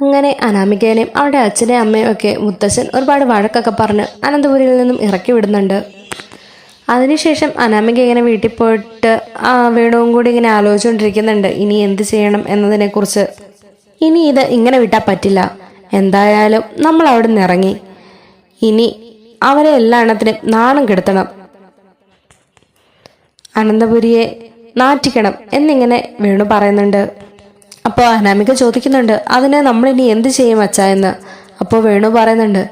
അങ്ങനെ അനാമികേനെയും അവളുടെ അച്ഛനെയും അമ്മയും ഒക്കെ മുത്തശ്ശൻ ഒരുപാട് വഴക്കൊക്കെ പറഞ്ഞ് അനന്തപുരിയിൽ നിന്നും ഇറക്കി വിടുന്നുണ്ട്. അതിനുശേഷം അനാമിക ഇങ്ങനെ വീട്ടിൽ പോയിട്ട് ആ വേണുവും കൂടി ഇങ്ങനെ ആലോചിച്ചുകൊണ്ടിരിക്കുന്നുണ്ട്. ഇനി എന്ത് ചെയ്യണം എന്നതിനെക്കുറിച്ച്. ഇനി ഇത് ഇങ്ങനെ വിട്ടാൽ പറ്റില്ല. എന്തായാലും നമ്മൾ അവിടെ നിന്ന് ഇറങ്ങി. ഇനി അവരെ എല്ലാ എണ്ണത്തിനും നാണം കെടുത്തണം. അനന്തപുരിയെ നാറ്റിക്കണം എന്നിങ്ങനെ വേണു പറയുന്നുണ്ട്. അപ്പോൾ അനാമിക ചോദിക്കുന്നുണ്ട് അതിന് നമ്മളിനി എന്ത് ചെയ്യും അച്ഛാ എന്ന്? അപ്പോൾ വേണു പറയുന്നുണ്ട്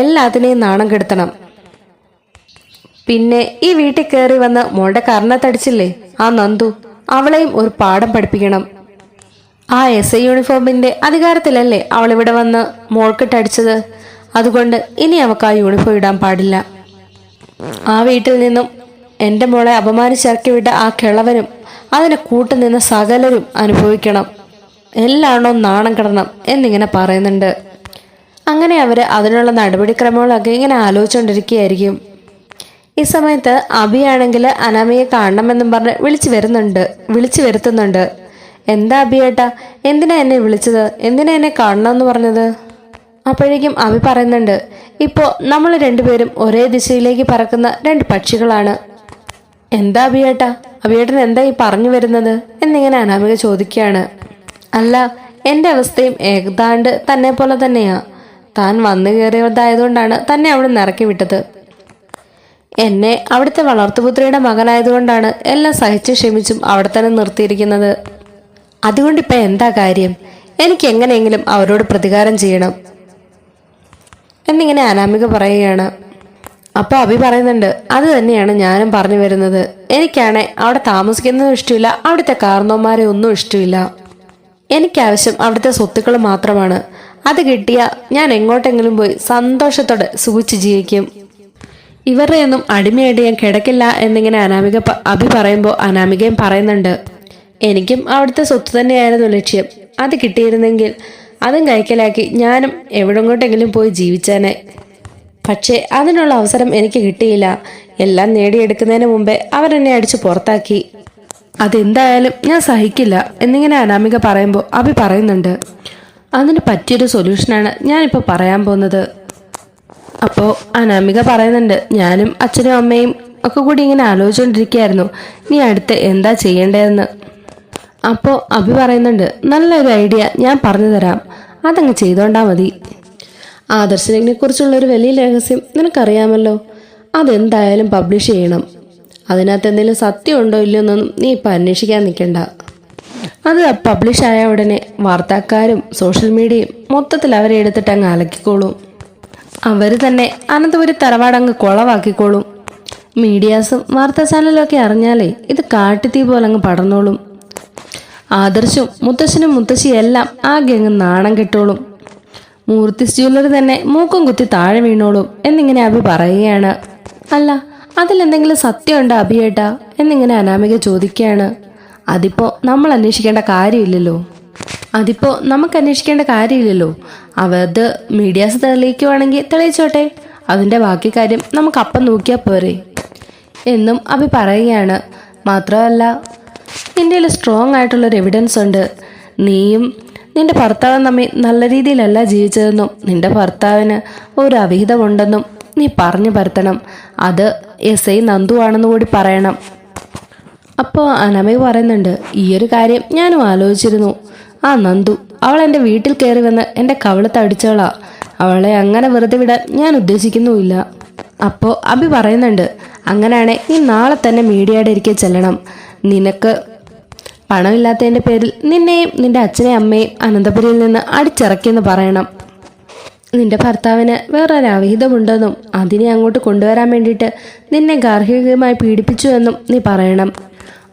എല്ലാത്തിനെയും നാണം കെടുത്തണം. പിന്നെ ഈ വീട്ടിൽ കയറി വന്ന് മോളുടെ കർണത്തടിച്ചില്ലേ ആ നന്ദു അവളെയും ഒരു പാഠം പഠിപ്പിക്കണം. ആ എസ് ഐ യൂണിഫോമിന്റെ അധികാരത്തിലല്ലേ അവൾ ഇവിടെ വന്ന് മോൾക്കിട്ടടിച്ചത് അതുകൊണ്ട് ഇനി അവൾക്ക് ആ യൂണിഫോം ഇടാൻ പാടില്ല. ആ വീട്ടിൽ നിന്നും എന്റെ മോളെ അപമാനിച്ചിറക്കി വിട്ട ആ കിളവനും അതിനെ കൂട്ടുനിന്ന സകലരും അനുഭവിക്കണം. എല്ലാണോ നാണം കിടണം എന്നിങ്ങനെ പറയുന്നുണ്ട്. അങ്ങനെ അവർ അതിനുള്ള നടപടിക്രമങ്ങളൊക്കെ ഇങ്ങനെ ആലോചിച്ചുകൊണ്ടിരിക്കുകയായിരിക്കും ഈ സമയത്ത് അബിയാണെങ്കിൽ അനാമയെ കാണണമെന്നും പറഞ്ഞ് വിളിച്ചു വരുന്നുണ്ട് വിളിച്ചു വരുത്തുന്നുണ്ട്. എന്താ അബിയേട്ടാ എന്തിനാ എന്നെ വിളിച്ചത്? എന്തിനാ എന്നെ കാണണമെന്ന് പറഞ്ഞത്? അപ്പോഴേക്കും അബി പറയുന്നുണ്ട് ഇപ്പോൾ നമ്മൾ രണ്ടുപേരും ഒരേ ദിശയിലേക്ക് പറക്കുന്ന രണ്ട് പക്ഷികളാണ്. എന്താ അബിയേട്ടാ അബിയേട്ടൻ എന്താ ഈ പറഞ്ഞു വരുന്നത്? എന്നിങ്ങനെ അനാമിക ചോദിക്കുകയാണ്. അല്ല എന്റെ അവസ്ഥയും ഏതാണ്ട് തന്നെ പോലെ തന്നെയാ. താൻ വന്നു കയറിയതായതുകൊണ്ടാണ് തന്നെ അവിടെ നിറക്കി വിട്ടത്. എന്നെ അവിടുത്തെ വളർത്തുപുത്രിയുടെ മകനായതുകൊണ്ടാണ് എല്ലാം സഹിച്ചും ക്ഷമിച്ചും അവിടെ തന്നെ നിർത്തിയിരിക്കുന്നത്. അതുകൊണ്ട് ഇപ്പം എന്താ കാര്യം? എനിക്ക് എങ്ങനെയെങ്കിലും അവരോട് പ്രതികാരം ചെയ്യണം. എന്നിങ്ങനെ അനാമിക പറയുകയാണ്. അപ്പോൾ അഭി പറയുന്നുണ്ട് അത് തന്നെയാണ് ഞാനും പറഞ്ഞു വരുന്നത്. എനിക്കാണെ അവിടെ താമസിക്കുന്നതും ഇഷ്ടമില്ല അവിടുത്തെ കാർന്നോന്മാരെ ഒന്നും ഇഷ്ടമില്ല. എനിക്കാവശ്യം അവിടുത്തെ സ്വത്തുക്കൾ മാത്രമാണ്. അത് കിട്ടിയ ഞാൻ എങ്ങോട്ടെങ്കിലും പോയി സന്തോഷത്തോടെ സുഖിച്ച് ജീവിക്കും. ഇവരുടെ ഒന്നും അടിമയായിട്ട് ഞാൻ കിടക്കില്ല എന്നിങ്ങനെ അനാമിക അഭി പറയുമ്പോൾ അനാമികയും പറയുന്നുണ്ട്. എനിക്കും അവിടുത്തെ സ്വത്ത് തന്നെയായിരുന്നു ലക്ഷ്യം. അത് കിട്ടിയിരുന്നെങ്കിൽ അതും കൈക്കലാക്കി ഞാനും എവിടെങ്ങോട്ടെങ്കിലും പോയി ജീവിച്ചേനെ. പക്ഷേ അതിനുള്ള അവസരം എനിക്ക് കിട്ടിയില്ല. എല്ലാം നേടിയെടുക്കുന്നതിന് മുമ്പേ അവരെന്നെ അടിച്ചു പുറത്താക്കി. അതെന്തായാലും ഞാൻ സഹിക്കില്ല എന്നിങ്ങനെ അനാമിക പറയുമ്പോൾ അഭി പറയുന്നുണ്ട്. അതിന് പറ്റിയൊരു സൊല്യൂഷനാണ് ഞാനിപ്പോൾ പറയാൻ പോകുന്നത്. അപ്പോൾ അനാമിക പറയുന്നുണ്ട് ഞാനും അച്ഛനും അമ്മയും ഒക്കെ കൂടി ഇങ്ങനെ ആലോചിച്ചുകൊണ്ടിരിക്കുകയായിരുന്നു നീ അടുത്ത് എന്താ ചെയ്യേണ്ടതെന്ന്? അപ്പോൾ അഭി പറയുന്നുണ്ട് നല്ലൊരു ഐഡിയ ഞാൻ പറഞ്ഞു തരാം. അതങ്ങ് ചെയ്തോണ്ടാ മതി. ആദർശനെ കുറിച്ചുള്ള ഒരു വലിയ രഹസ്യം നിനക്കറിയാമല്ലോ. അതെന്തായാലും പബ്ലിഷ് ചെയ്യണം. അതിനകത്ത് എന്തെങ്കിലും സത്യം ഉണ്ടോ ഇല്ലയോ എന്നൊന്നും നീ ഇപ്പം അന്വേഷിക്കാൻ നിൽക്കണ്ട. അത് പബ്ലിഷ് ആയ ഉടനെ വാർത്താക്കാരും സോഷ്യൽ മീഡിയയും മൊത്തത്തിൽ അവരെ എടുത്തിട്ട് അങ്ങ് അലക്കിക്കോളും. അവർ തന്നെ അനന്തപുരി തറവാടങ്ങ് കുളവാക്കിക്കോളും. മീഡിയാസും വാർത്താ ചാനലും ഒക്കെ അറിഞ്ഞാലേ ഇത് കാട്ടിത്തീ പോലെ അങ്ങ് പടർന്നോളും. ആദർശും മുത്തശ്ശനും മുത്തശ്ശിയും എല്ലാം ആകെ അങ്ങ് നാണം കെട്ടോളും. മൂർത്തിസ് ജ്വല്ലറി തന്നെ മൂക്കും കുത്തി താഴെ വീണോളും എന്നിങ്ങനെ അഭി പറയുകയാണ്. അല്ല അതിലെന്തെങ്കിലും സത്യമുണ്ടോ അഭിയേട്ടാ? എന്നിങ്ങനെ അനാമിക ചോദിക്കുകയാണ്. അതിപ്പോ നമ്മൾ അന്വേഷിക്കേണ്ട കാര്യമില്ലല്ലോ. അതിപ്പോ നമുക്ക് അന്വേഷിക്കേണ്ട കാര്യമില്ലല്ലോ. അവത് മീഡിയാസ് തെളിയിക്കുവാണെങ്കിൽ തെളിയിച്ചോട്ടെ. അതിന്റെ ബാക്കി കാര്യം നമുക്ക് അപ്പം നോക്കിയാൽ പോരെ. എന്നും അഭി പറയുകയാണ്. മാത്രമല്ല നിന്റെ സ്ട്രോങ് ആയിട്ടുള്ളൊരു എവിഡൻസ് ഉണ്ട്. നീയും നിന്റെ ഭർത്താവും തമ്മിൽ നല്ല രീതിയിലല്ല ജീവിച്ചതെന്നും നിന്റെ ഭർത്താവിന് ഒരു അവിഹിതമുണ്ടെന്നും നീ പറഞ്ഞു പരത്തണം. അത് എസ് ഐ നന്ദു ആണെന്ന് കൂടി പറയണം. അപ്പോൾ അനമയ പറയുന്നുണ്ട് ഈ ഒരു കാര്യം ഞാനും ആലോചിച്ചിരുന്നു. ആ നന്ദു അവൾ എന്റെ വീട്ടിൽ കയറി വന്ന് എന്റെ കവിളത്ത് അടിച്ചവളാ. അവളെ അങ്ങനെ വെറുതെ വിടാൻ ഞാൻ ഉദ്ദേശിക്കുന്നുമില്ല. അപ്പോൾ അഭി പറയുന്നുണ്ട് അങ്ങനെയാണെ നീ നാളെ തന്നെ മീഡിയയുടെ ഇരിക്കെ ചെല്ലണം. നിനക്ക് പണമില്ലാത്തതിന്റെ പേരിൽ നിന്നെയും നിന്റെ അച്ഛനെയും അമ്മയും അനന്തപുരിയിൽ നിന്ന് അടിച്ചിറക്കിയെന്ന് പറയണം. നിന്റെ ഭർത്താവിന് വേറൊരു അവിഹിതമുണ്ടെന്നും അതിനെ അങ്ങോട്ട് കൊണ്ടുവരാൻ വേണ്ടിയിട്ട് നിന്നെ ഗാർഹികമായി പീഡിപ്പിച്ചു എന്നും നീ പറയണം.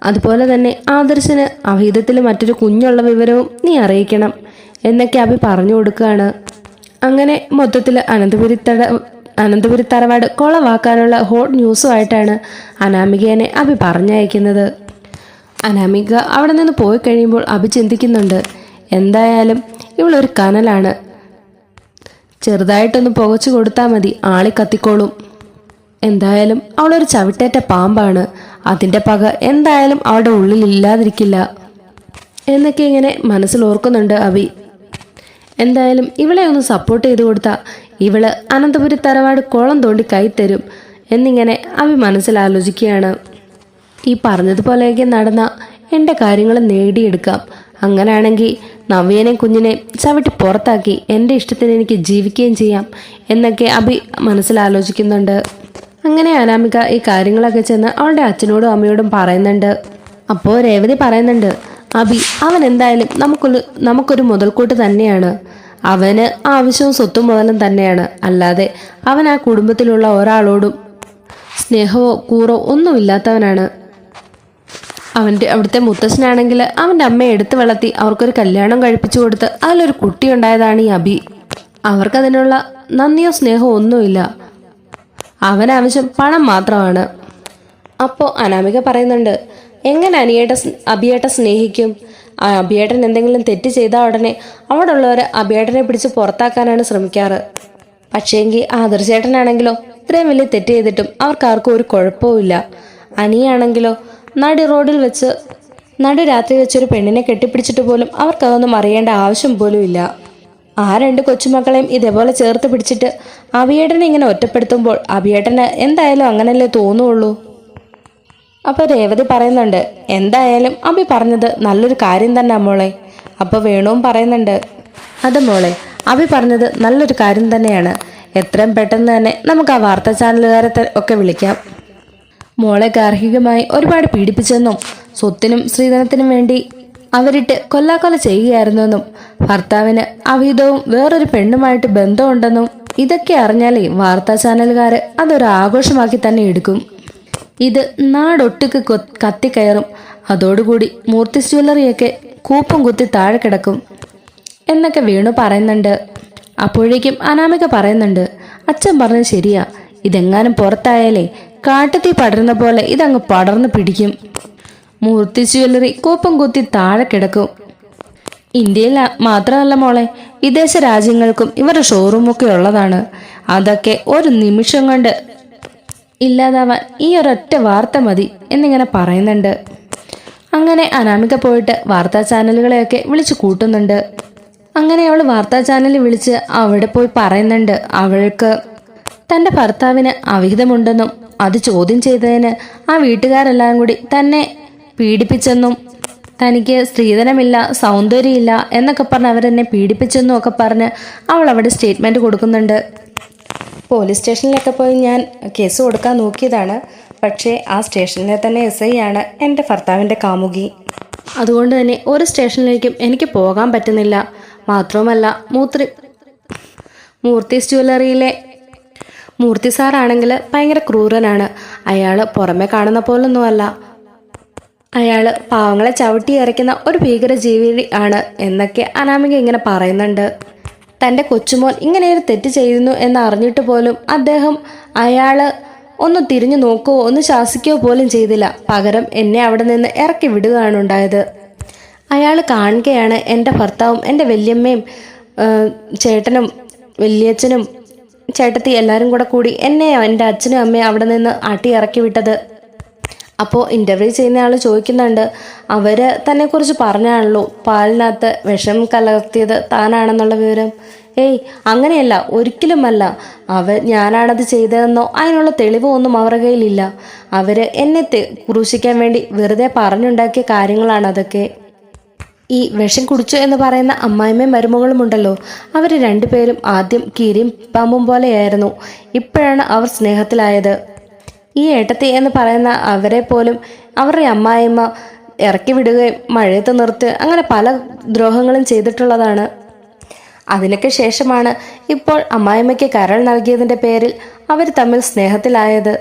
അതുപോലെ തന്നെ ആദർശന് അവിഹിതത്തിൽ മറ്റൊരു കുഞ്ഞുള്ള വിവരവും നീ അറിയിക്കണം എന്നൊക്കെ അഭി പറഞ്ഞു കൊടുക്കുകയാണ്. അങ്ങനെ മൊത്തത്തിൽ അനന്തപുരി തട അനന്തപുരി തറവാട് കൊളവാക്കാനുള്ള ഹോട്ട് ന്യൂസുമായിട്ടാണ് അനാമികേനെ അഭി പറഞ്ഞയക്കുന്നത്. അനാമിക അവിടെ നിന്ന് പോയി കഴിയുമ്പോൾ അഭി ചിന്തിക്കുന്നുണ്ട് എന്തായാലും ഇവളൊരു കനലാണ്. ചെറുതായിട്ടൊന്ന് പുകച്ചു കൊടുത്താൽ മതി. ആളി കത്തിക്കോളും. എന്തായാലും അവളൊരു ചവിട്ടേറ്റ പാമ്പാണ്. അതിന്റെ പക എന്തായാലും അവളുടെ ഉള്ളിൽ ഇല്ലാതിരിക്കില്ല. എന്നൊക്കെ ഇങ്ങനെ മനസ്സിൽ ഓർക്കുന്നുണ്ട് അവി എന്തായാലും ഇവളെ ഒന്ന് സപ്പോർട്ട് ചെയ്ത് കൊടുത്താൽ ഇവൾ അനന്തപുരി തറവാട് കുളം തോണ്ടി കൈത്തരും എന്നിങ്ങനെ മനസ്സിൽ ആലോചിക്കുകയാണ്. ഈ പറഞ്ഞതുപോലെയൊക്കെ നടന്ന എന്റെ കാര്യങ്ങൾ നേടിയെടുക്കാം. അങ്ങനെയാണെങ്കിൽ നവ്യനെ കുഞ്ഞിനെ ചവിട്ടി പുറത്താക്കി എന്റെ ഇഷ്ടത്തിന് എനിക്ക് ജീവിക്കുകയും ചെയ്യാം എന്നൊക്കെ അഭി മനസ്സിലാലോചിക്കുന്നുണ്ട്. അങ്ങനെ അനാമിക ഈ കാര്യങ്ങളൊക്കെ ചെന്ന് അവളുടെ അച്ഛനോടും അമ്മയോടും പറയുന്നുണ്ട്. അപ്പോൾ രേവതി പറയുന്നുണ്ട് അഭി അവൻ എന്തായാലും നമുക്കൊരു നമുക്കൊരു മുതൽക്കൂട്ട് തന്നെയാണ്. അവന് ആവശ്യവും സ്വത്തും മുതലും തന്നെയാണ്. അല്ലാതെ അവൻ ആ കുടുംബത്തിലുള്ള ഒരാളോടും സ്നേഹമോ കൂറോ ഒന്നുമില്ലാത്തവനാണ്. അവന്റെ അവിടുത്തെ മുത്തശ്ശനാണെങ്കിൽ അവന്റെ അമ്മയെ എടുത്തു വളർത്തി അവർക്കൊരു കല്യാണം കഴിപ്പിച്ചു കൊടുത്ത് അതിലൊരു കുട്ടി ഉണ്ടായതാണ് ഈ അബി. അവർക്കതിനുള്ള നന്ദിയോ സ്നേഹമോ ഒന്നുമില്ല. അവനാവശ്യം പണം മാത്രമാണ്. അപ്പോൾ അനാമിക പറയുന്നുണ്ട് എങ്ങനെ അനിയേട്ട അബിയേട്ട സ്നേഹിക്കും? ആ അഭിയേട്ടൻ എന്തെങ്കിലും തെറ്റ് ചെയ്താൽ ഉടനെ അവിടെ ഉള്ളവർ അബിയേട്ടനെ പിടിച്ച് പുറത്താക്കാനാണ് ശ്രമിക്കാറ്. പക്ഷേങ്കിൽ ആദർശേട്ടനാണെങ്കിലോ ഇത്രയും വലിയ തെറ്റ് ചെയ്തിട്ടും അവർക്കാർക്കും ഒരു കുഴപ്പവും ഇല്ല അനിയാണെങ്കിലോ നടി റോഡിൽ വെച്ച് നടു രാത്രി വെച്ചൊരു പെണ്ണിനെ കെട്ടിപ്പിടിച്ചിട്ട് പോലും അവർക്കതൊന്നും അറിയേണ്ട ആവശ്യം പോലും ഇല്ല. ആ രണ്ട് കൊച്ചുമക്കളെയും ഇതേപോലെ ചേർത്ത് പിടിച്ചിട്ട് അഭിയേട്ടനെ ഇങ്ങനെ ഒറ്റപ്പെടുത്തുമ്പോൾ അഭിയേട്ടന് എന്തായാലും അങ്ങനല്ലേ തോന്നുള്ളൂ? അപ്പോൾ രേവതി പറയുന്നുണ്ട് എന്തായാലും അഭി പറഞ്ഞത് നല്ലൊരു കാര്യം തന്നെ മോളെ. അപ്പോൾ വേണുവും പറയുന്നുണ്ട് അത് മോളെ അഭി പറഞ്ഞത് നല്ലൊരു കാര്യം തന്നെയാണ്. എത്രയും പെട്ടെന്ന് തന്നെ നമുക്ക് ആ വാർത്താ ചാനലുകാരെ ഒക്കെ വിളിക്കാം. മോളെ ഗാർഹികമായി ഒരുപാട് പീഡിപ്പിച്ചെന്നും സ്വത്തിനും സ്ത്രീധനത്തിനും വേണ്ടി അവരിട്ട് കൊല്ലാക്കൊല ചെയ്യുകയായിരുന്നെന്നും ഭർത്താവിന് അവിതവും വേറൊരു പെണ്ണുമായിട്ട് ബന്ധമുണ്ടെന്നും ഇതൊക്കെ അറിഞ്ഞാലേ വാർത്താ ചാനലുകാർ അതൊരു ആഘോഷമാക്കി തന്നെ എടുക്കും. ഇത് നാടൊട്ടുക്ക് കത്തിക്കയറും. അതോടുകൂടി മൂർത്തി ജ്വല്ലറിയൊക്കെ കൂപ്പും കുത്തി താഴെ കിടക്കും. എന്നൊക്കെ വീണു പറയുന്നുണ്ട്. അപ്പോഴേക്കും അനാമിക പറയുന്നുണ്ട് അച്ഛൻ പറഞ്ഞത് ശരിയാ. ഇതെങ്ങാനും പുറത്തായാലേ കാട്ടുതീ പടരുന്ന പോലെ ഇതങ്ങ് പടർന്നു പിടിക്കും. മൂർത്തി ജ്വല്ലറി കൂപ്പം കുത്തി താഴെ കിടക്കും. ഇന്ത്യയിൽ മാത്രമല്ല മോളെ വിദേശ രാജ്യങ്ങൾക്കും ഇവരുടെ ഷോറൂമൊക്കെ ഉള്ളതാണ്. അതൊക്കെ ഒരു നിമിഷം കൊണ്ട് ഇല്ലാതാവാൻ ഈ ഒരൊറ്റ വാർത്ത മതി എന്നിങ്ങനെ പറയുന്നുണ്ട്. അങ്ങനെ അനാമിക പോയിട്ട് വാർത്താ ചാനലുകളെയൊക്കെ വിളിച്ചു കൂട്ടുന്നുണ്ട്. അങ്ങനെ അവൾ വാർത്താ ചാനലിൽ വിളിച്ച് അവിടെ പോയി പറയുന്നുണ്ട്. അവൾക്ക് തന്റെ ഭർത്താവിന് അവിഹിതമുണ്ടെന്നും അത് ചോദ്യം ചെയ്തതിന് ആ വീട്ടുകാരെല്ലാം കൂടി തന്നെ പീഡിപ്പിച്ചെന്നും തനിക്ക് സ്ത്രീധനമില്ല സൗന്ദര്യമില്ല എന്നൊക്കെ പറഞ്ഞ് അവരെന്നെ പീഡിപ്പിച്ചെന്നും ഒക്കെ പറഞ്ഞ് അവൾ അവിടെ സ്റ്റേറ്റ്മെന്റ് കൊടുക്കുന്നുണ്ട്. പോലീസ് സ്റ്റേഷനിലൊക്കെ പോയി ഞാൻ കേസ് കൊടുക്കാൻ നോക്കിയതാണ്. പക്ഷേ ആ സ്റ്റേഷനിലെ തന്നെ എസ് ഐ ആണ് എന്റെ ഭർത്താവിന്റെ കാമുകി. അതുകൊണ്ട് തന്നെ ഒരു സ്റ്റേഷനിലേക്കും എനിക്ക് പോകാൻ പറ്റുന്നില്ല. മാത്രവുമല്ല മൂത്രി മൂർത്തീസ് ജ്വല്ലറിയിലെ മൂർത്തി സാറാണെങ്കിൽ ഭയങ്കര ക്രൂരനാണ്. അയാൾ പുറമെ കാണുന്ന പോലൊന്നുമല്ല. അയാൾ പാവങ്ങളെ ചവിട്ടി ഇറക്കുന്ന ഒരു ഭീകര ജീവി ആണ് എന്നൊക്കെ അനാമിക ഇങ്ങനെ പറയുന്നുണ്ട്. തന്റെ കൊച്ചുമോൻ ഇങ്ങനെ ഒരു തെറ്റ് ചെയ്യുന്നു എന്ന് അറിഞ്ഞിട്ട് പോലും അദ്ദേഹം അയാൾ ഒന്ന് തിരിഞ്ഞു നോക്കുകയോ ഒന്ന് ശാസിക്കുകയോ പോലും ചെയ്തില്ല. പകരം എന്നെ അവിടെ നിന്ന് ഇറക്കി വിടുകയാണ് ഉണ്ടായത്. അയാൾ കാണുകയാണ് എന്റെ ഭർത്താവും എന്റെ വല്യമ്മയും ചേട്ടനും വല്യച്ഛനും ചേട്ടത്തി എല്ലാവരും കൂടെ കൂടി എന്നെ എന്റെ അച്ഛനും അമ്മയും അവിടെ നിന്ന് ആട്ടി ഇറക്കി വിട്ടത്. അപ്പോൾ ഇന്റർവ്യൂ ചെയ്യുന്ന ആൾ ചോദിക്കുന്നുണ്ട് അവർ തന്നെക്കുറിച്ച് പറഞ്ഞാണല്ലോ പാലിനകത്ത് വിഷം കലർത്തിയത് താനാണെന്നുള്ള വിവരം. ഏയ് അങ്ങനെയല്ല ഒരിക്കലുമല്ല. അവർ ഞാനാണത് ചെയ്തതെന്നോ അതിനുള്ള തെളിവോ ഒന്നും അവരുടെ കയ്യിലില്ല. അവർ എന്നെ ക്രൂശിക്കാൻ വേണ്ടി വെറുതെ പറഞ്ഞുണ്ടാക്കിയ കാര്യങ്ങളാണ് അതൊക്കെ. ഈ വിഷം കുടിച്ചു എന്ന് പറയുന്ന അമ്മായിമ്മയും മരുമകളും ഉണ്ടല്ലോ. അവർ രണ്ടുപേരും ആദ്യം കീരിയും പാമ്പും പോലെയായിരുന്നു. ഇപ്പോഴാണ് അവർ സ്നേഹത്തിലായത്. ഈ ഏട്ടത്തി എന്ന് പറയുന്ന അവരെ പോലും അവരുടെ അമ്മായിമ്മ ഇറക്കി വിടുകയും മഴയത്ത് നിർത്തി അങ്ങനെ പല ദ്രോഹങ്ങളും ചെയ്തിട്ടുള്ളതാണ്. അതിനൊക്കെ ശേഷമാണ് ഇപ്പോൾ അമ്മായിമ്മയ്ക്ക് കരൾ നൽകിയതിന്റെ പേരിൽ അവർ തമ്മിൽ സ്നേഹത്തിലായത്.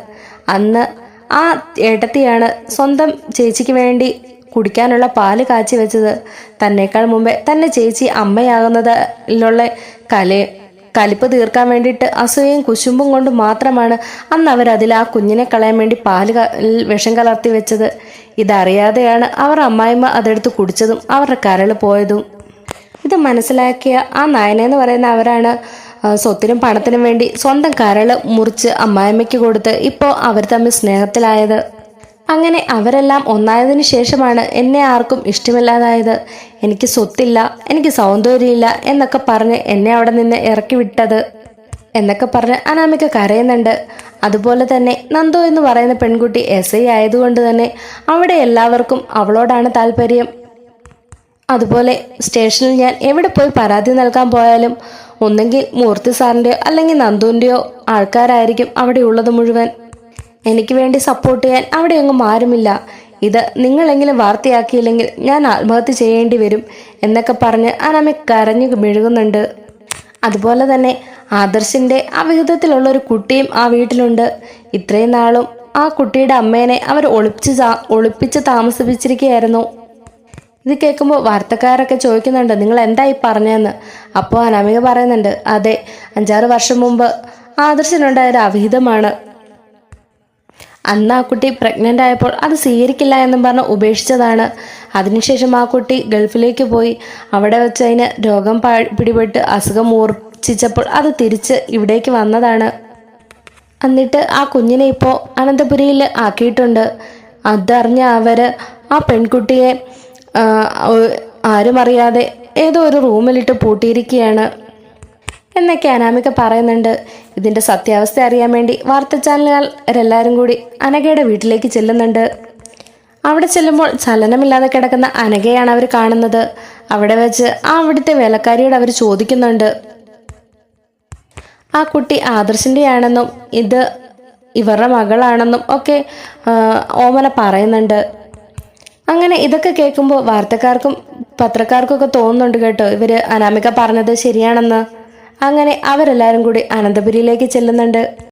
അന്ന് ആ ഏട്ടത്തിയാണ് സ്വന്തം ചേച്ചിക്ക് വേണ്ടി കുടിക്കാനുള്ള പാൽ കാച്ചി വെച്ചത്. തന്നേക്കാൾ മുമ്പേ തന്നെ ചേച്ചി അമ്മയാകുന്നതിലുള്ള കല കലിപ്പ് തീർക്കാൻ വേണ്ടിയിട്ട് അസൂയയും കുശുമ്പും കൊണ്ട് മാത്രമാണ് അന്ന് അവർ അതിൽ ആ കുഞ്ഞിനെ കളയാൻ വേണ്ടി പാൽ വിഷം കലർത്തി വെച്ചത്. ഇതറിയാതെയാണ് അവർ അമ്മായിമ്മ അതെടുത്ത് കുടിച്ചതും അവരുടെ കരൾ പോയതും. ഇത് മനസ്സിലാക്കിയ ആ നായനെന്ന് പറയുന്ന അവരാണ് സ്വത്തിനും പണത്തിനും വേണ്ടി സ്വന്തം കരൾ മുറിച്ച് അമ്മായിമ്മയ്ക്ക് കൊടുത്ത് ഇപ്പോൾ അവർ തമ്മിൽ സ്നേഹത്തിലായത്. അങ്ങനെ അവരെല്ലാം ഒന്നായതിനു ശേഷമാണ് എന്നെ ആർക്കും ഇഷ്ടമില്ലാതായത്. എനിക്ക് സ്വത്തില്ല എനിക്ക് സൗന്ദര്യമില്ല എന്നൊക്കെ പറഞ്ഞ് എന്നെ അവിടെ നിന്ന് ഇറക്കി വിട്ടത് എന്നൊക്കെ പറഞ്ഞ് അനാമിക കരയുന്നുണ്ട്. അതുപോലെ തന്നെ നന്ദു എന്ന് പറയുന്ന പെൺകുട്ടി എസ് ഐ ആയതുകൊണ്ട് തന്നെ അവിടെ എല്ലാവർക്കും അവളോടാണ് താല്പര്യം. അതുപോലെ സ്റ്റേഷനിൽ ഞാൻ എവിടെ പോയി പരാതി നൽകാൻ പോയാലും ഒന്നെങ്കിൽ മൂർത്തി സാറിന്റെയോ അല്ലെങ്കിൽ നന്ദുവിന്റെയോ ആൾക്കാരായിരിക്കും അവിടെ ഉള്ളത് മുഴുവൻ. എനിക്ക് വേണ്ടി സപ്പോർട്ട് ചെയ്യാൻ അവിടെ അവിടെയൊന്നും ആരുമില്ല. ഇത് നിങ്ങളെങ്കിലും വാർത്തയാക്കിയില്ലെങ്കിൽ ഞാൻ ആത്മഹത്യ ചെയ്യേണ്ടി വരും എന്നൊക്കെ പറഞ്ഞ് അനാമി കരഞ്ഞു മെഴുകുന്നുണ്ട്. അതുപോലെ തന്നെ ആദർശിന്റെ അവിഹിതത്തിലുള്ള ഒരു കുട്ടിയും ആ വീട്ടിലുണ്ട്. ഇത്രയും നാളും ആ കുട്ടിയുടെ അമ്മേനെ അവർ ഒളിപ്പിച്ച് ഒളിപ്പിച്ച് താമസിപ്പിച്ചിരിക്കുകയായിരുന്നു. ഇത് കേൾക്കുമ്പോൾ വാർത്തക്കാരൊക്കെ ചോദിക്കുന്നുണ്ട് നിങ്ങൾ എന്തായി പറഞ്ഞതെന്ന്? അപ്പോൾ അനാമിക പറയുന്നുണ്ട് അതെ അഞ്ചാറ് വർഷം മുമ്പ് ആദർശനുണ്ടായ ഒരു അവിഹിതമാണ്. അന്ന് ആ കുട്ടി പ്രഗ്നന്റ് ആയപ്പോൾ അത് സ്വീകരിക്കില്ല എന്നും പറഞ്ഞ് ഉപേക്ഷിച്ചതാണ്. അതിനുശേഷം ആ കുട്ടി ഗൾഫിലേക്ക് പോയി. അവിടെ വെച്ച് അതിന് രോഗം പിടിപെട്ട് അസുഖം മൂർച്ഛിച്ചപ്പോൾ അത് തിരിച്ച് ഇവിടേക്ക് വന്നതാണ്. എന്നിട്ട് ആ കുഞ്ഞിനെ ഇപ്പോൾ അനന്തപുരിയിൽ ആക്കിയിട്ടുണ്ട്. അതറിഞ്ഞ അവർ ആ പെൺകുട്ടിയെ ആരും അറിയാതെ ഏതോ ഒരു റൂമിലിട്ട് പൂട്ടിയിരിക്കുകയാണ്. എന്നൊക്കെ അനാമിക പറയുന്നുണ്ട്. ഇതിന്റെ സത്യാവസ്ഥ അറിയാൻ വേണ്ടി വാർത്താ ചാനലുകാരെല്ലാവരും കൂടി അനഘയുടെ വീട്ടിലേക്ക് ചെല്ലുന്നുണ്ട്. അവിടെ ചെല്ലുമ്പോൾ ചലനമില്ലാതെ കിടക്കുന്ന അനഘയാണ് അവർ കാണുന്നത്. അവിടെ വെച്ച് ആ അവിടുത്തെ വേലക്കാരിയോട് അവർ ചോദിക്കുന്നുണ്ട്. ആ കുട്ടി ആദർശിന്റെ ആണെന്നും ഇത് ഇവരുടെ മകളാണെന്നും ഒക്കെ ഓമന പറയുന്നുണ്ട്. അങ്ങനെ ഇതൊക്കെ കേൾക്കുമ്പോൾ വാർത്തക്കാർക്കും പത്രക്കാർക്കൊക്കെ തോന്നുന്നുണ്ട് കേട്ടോ. ഇവർ അനാമിക പറഞ്ഞത് ശരിയാണെന്ന്. അങ്ങനെ അവരെല്ലാവരും കൂടി അനന്തപുരിയിലേക്ക് ചെല്ലുന്നുണ്ട്.